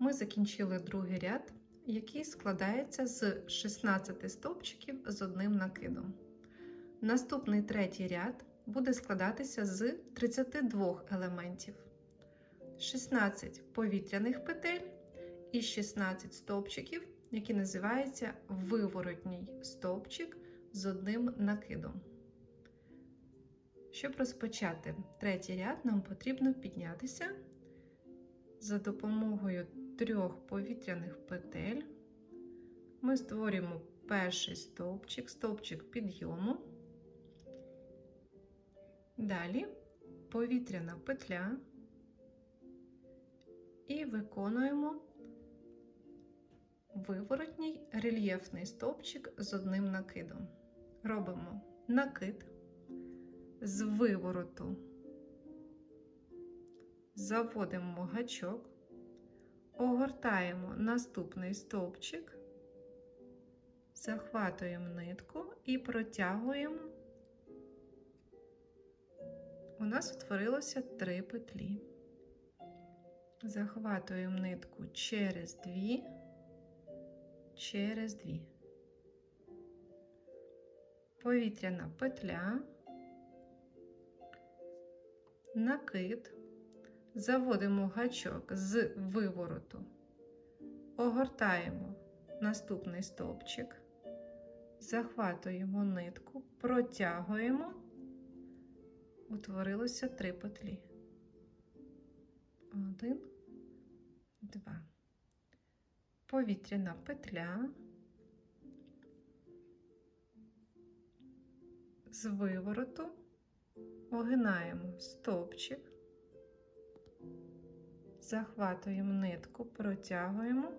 Ми закінчили другий ряд, який складається з 16 стовпчиків з одним накидом. Наступний третій ряд буде складатися з 32 елементів, 16 повітряних петель і 16 стовпчиків, які називаються виворотній стовпчик з одним накидом. Щоб розпочати третій ряд, нам потрібно піднятися за допомогою трьох повітряних петель. Ми створюємо перший стовпчик, стовпчик підйому. Далі повітряна петля і виконуємо виворотній рельєфний стовпчик з одним накидом. Робимо накид з вивороту, заводимо гачок, огортаємо наступний стовпчик, захватуємо нитку і протягуємо. У нас утворилося три петлі. Захватуємо нитку через дві, через дві. Повітряна петля, накид, заводимо гачок з вивороту, огортаємо наступний стовпчик, захватуємо нитку, протягуємо, утворилося три петлі. Один, два. Повітряна петля. З вивороту огинаємо стовпчик, захватуємо нитку, протягуємо.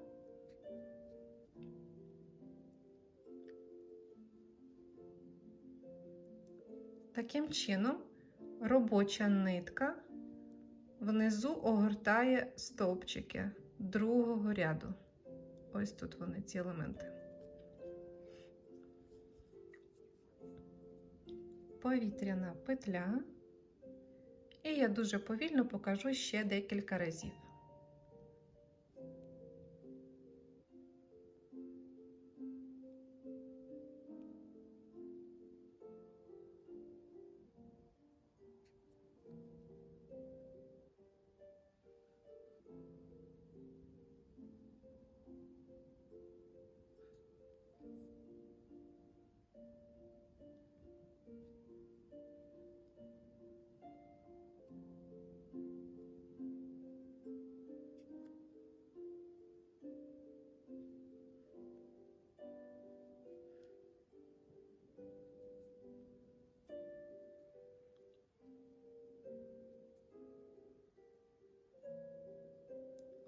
Таким чином робоча нитка внизу огортає стовпчики другого ряду. Ось тут вони, ці елементи. Повітряна петля. І я дуже повільно покажу ще декілька разів.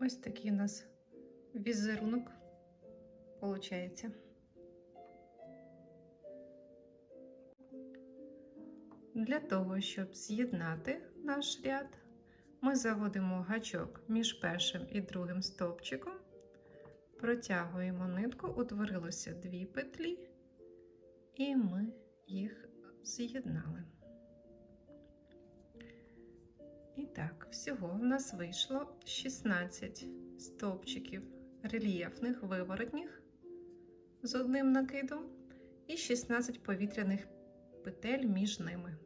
Ось такий у нас візерунок виходить. Для того, щоб з'єднати наш ряд, ми заводимо гачок між першим і другим стовпчиком, протягуємо нитку, утворилося дві петлі, і ми їх з'єднали. І так, всього в нас вийшло 16 стовпчиків рельєфних виворотніх з одним накидом і 16 повітряних петель між ними.